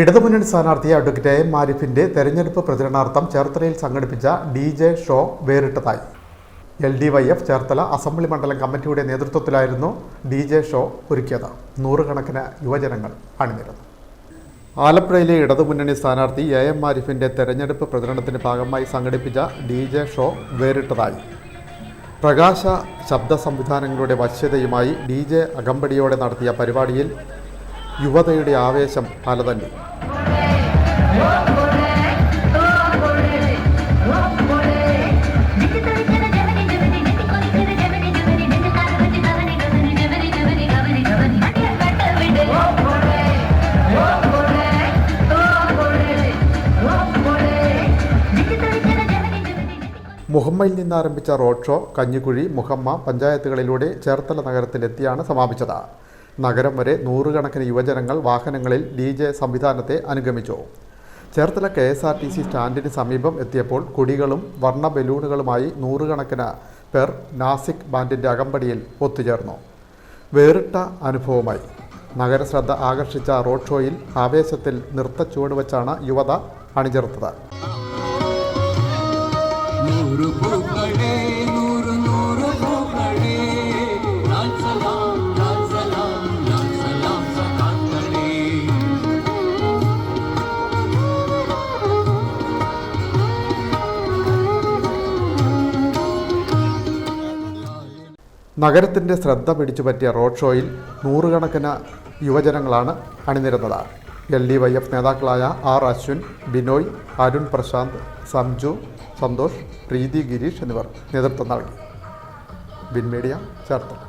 ഇടതുമുന്നണി സ്ഥാനാർത്ഥി advocate A ആരിഫിന്റെ തെരഞ്ഞെടുപ്പ് പ്രചരണാർത്ഥം ചേർത്തലയിൽ സംഘടിപ്പിച്ച D J show വേറിട്ടതായി. L D Y F Cherthala assembly മണ്ഡലം കമ്മിറ്റിയുടെ നേതൃത്വത്തിലായിരുന്നു ഡി ജെ ഷോ ഒരുക്കിയത്. നൂറുകണക്കിന് യുവജനങ്ങൾ അണിനിരുന്നു. ആലപ്പുഴയിലെ ഇടതുമുന്നണി സ്ഥാനാർത്ഥി എ എം ആരിഫിന്റെ തെരഞ്ഞെടുപ്പ് പ്രചരണത്തിന്റെ ഭാഗമായി സംഘടിപ്പിച്ച ഡി ജെ ഷോ വേറിട്ടതായി. പ്രകാശ ശബ്ദ സംവിധാനങ്ങളുടെ വശ്യതയുമായി ഡി ജെ അകമ്പടിയോടെ നടത്തിയ പരിപാടിയിൽ യുവതയുടെ ആവേശം പലതന്നെ മുഹമ്മയിൽ നിന്നാരംഭിച്ച റോഡ് ഷോ കഞ്ഞിക്കുഴി മുഹമ്മ പഞ്ചായത്തുകളിലൂടെ ചേർത്തല നഗരത്തിലെത്തിയാണ് സമാപിച്ചത്. നഗരം വരെ നൂറുകണക്കിന് യുവജനങ്ങൾ വാഹനങ്ങളിൽ ഡി ജെ സംവിധാനത്തെ അനുഗമിച്ചു. Cherthala K S R T C സ്റ്റാൻഡിന് സമീപം എത്തിയപ്പോൾ കൊടികളും വർണ ബലൂണുകളുമായി നൂറുകണക്കിന് പേർ നാസിക് ബാൻഡിന്റെ അകമ്പടിയിൽ ഒത്തുചേർന്നു. വേറിട്ട അനുഭവമായി. നഗരശ്രദ്ധ ആകർഷിച്ച റോഡ് ഷോയിൽ ആവേശത്തിൽ നൃത്തച്ചുവട് വെച്ചാണ് യുവത അണിചേർത്തത്. ഒരു പൂക്കളേ നഗരത്തിന്റെ ശ്രദ്ധ പിടിച്ചു പറ്റിയ റോഡ് ഷോയിൽ നൂറുകണക്കിന് യുവജനങ്ങളാണ് അണിനിരുന്നത്. എൽ ഡി വൈ എഫ് നേതാക്കളായ ആർ അശ്വിൻ ബിനോയ് അരുൺ പ്രശാന്ത് സംജു സന്തോഷ് പ്രീതി ഗിരീഷ് എന്നിവർ നേതൃത്വം നൽകി. ബിൻ മീഡിയ ചേർത്തല.